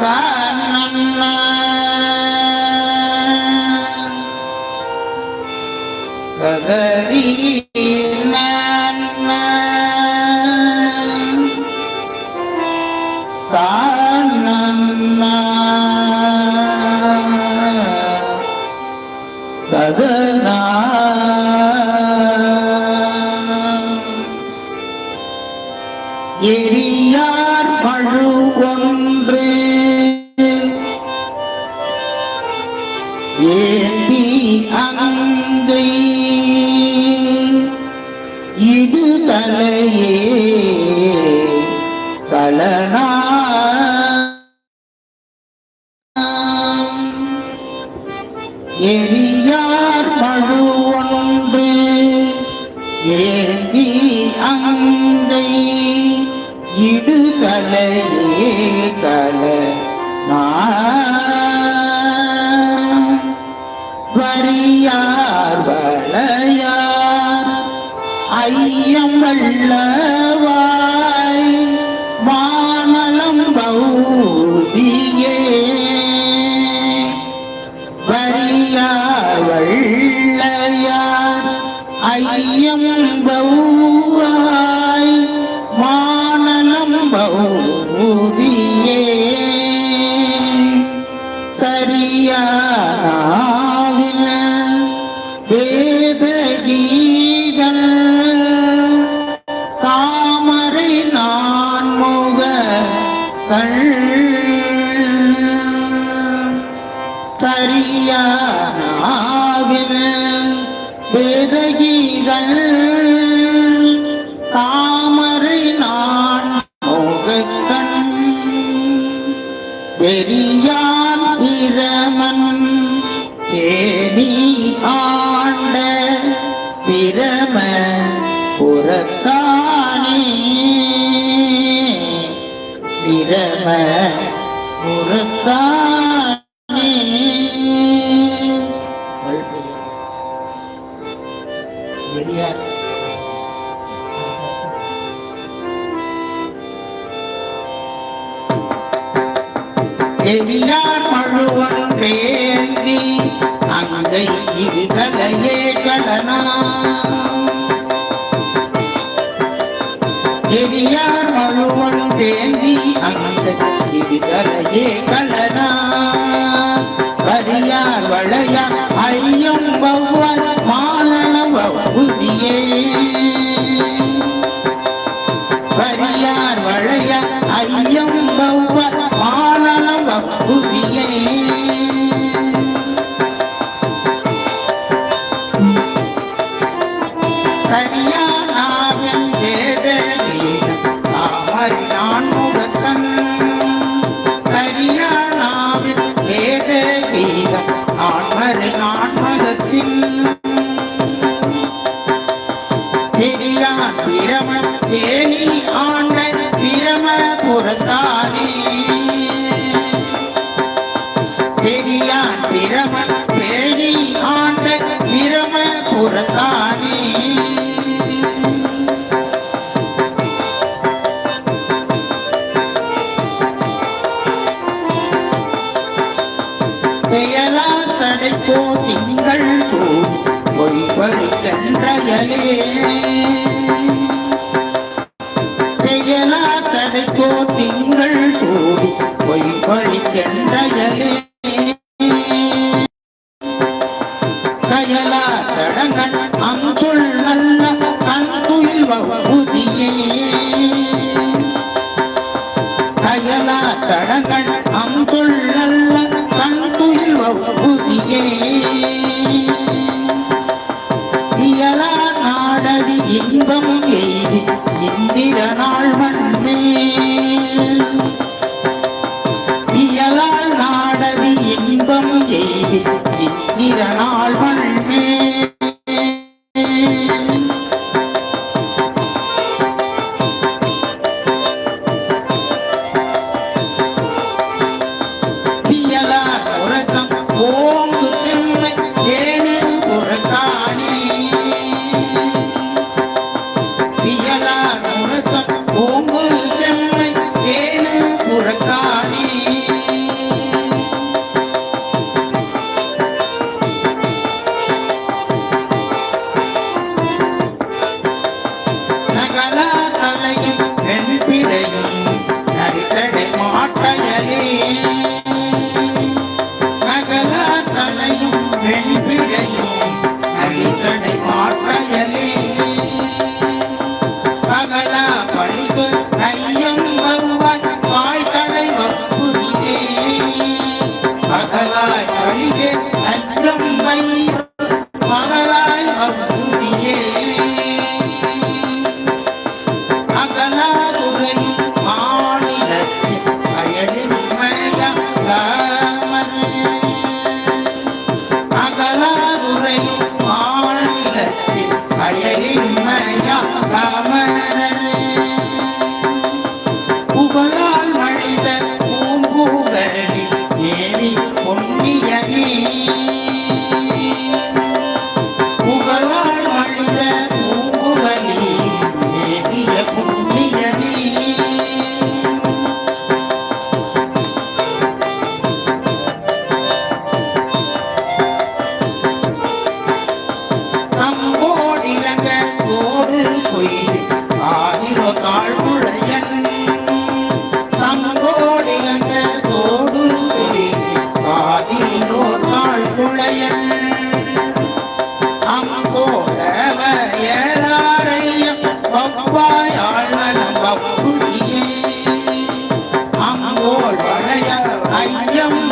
ಕಾನನ್ನ எரியார் பழு ஒன்று. ஏந்தி அங்கை இடு தலையே தலை வரியார் வளையார் ஐயம் வல்ல எதிரார் மழுவன் வேந்தி அங்கை இருதலையே கலனா எதிரார் மழுவன் வேந்தி அங்கை இருதலையே கலனா பிரம தேனி ஆண்ட பிரம புறத்தாரி பெரியான் பிரம தேனி ஆண்ட பிரம புறத்தாரி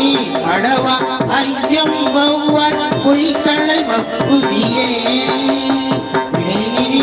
மணி மடவா ஐயம் வௌவாய் பொய்களை மப்புதியே மணி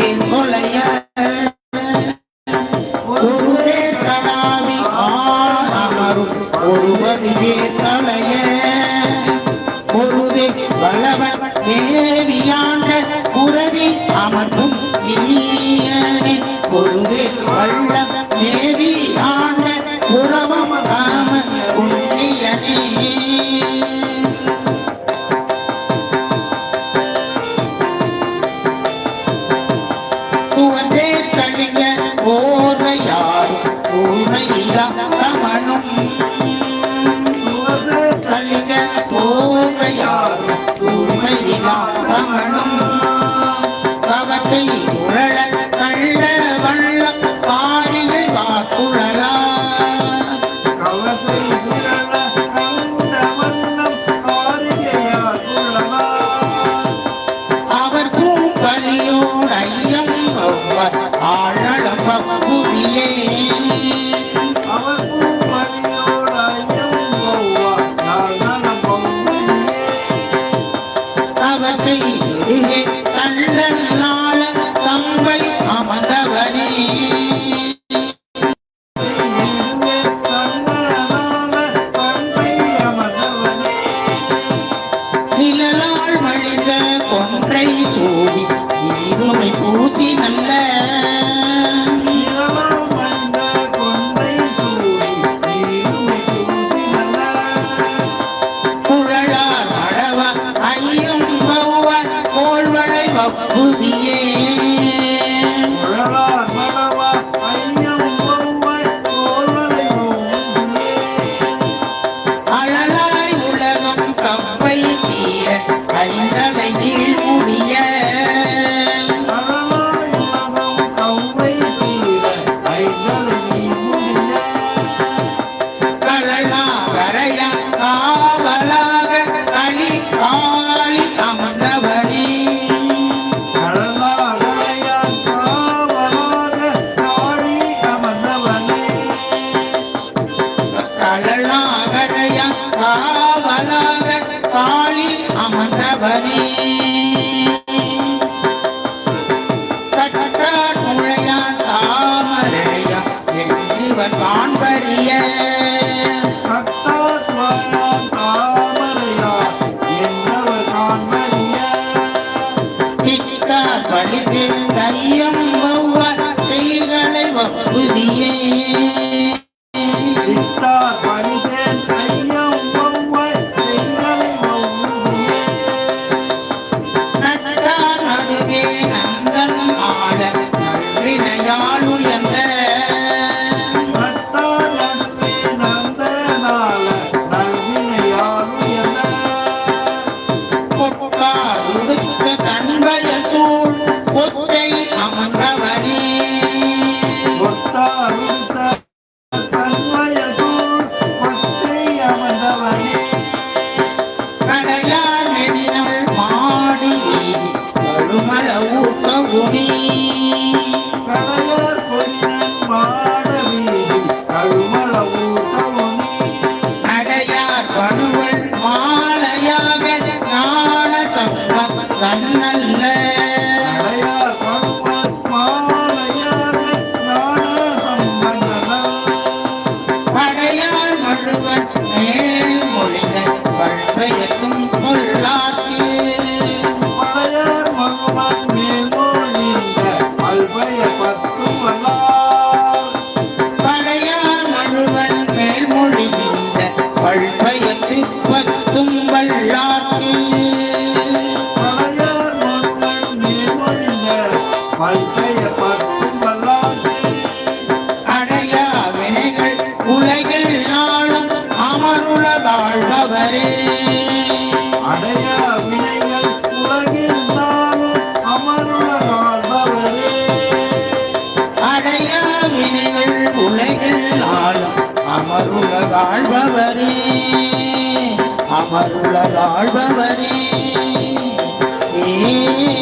Hola ya. கலாக காளி அமர்ந்தவனே காண்பறிய பலிதில் தையம் ஒவ்வொரு செய்களை வப்புதியே. சித்தா பலிதேன் ஆழ்பவரே அமருளதாழ்பவரே ஏ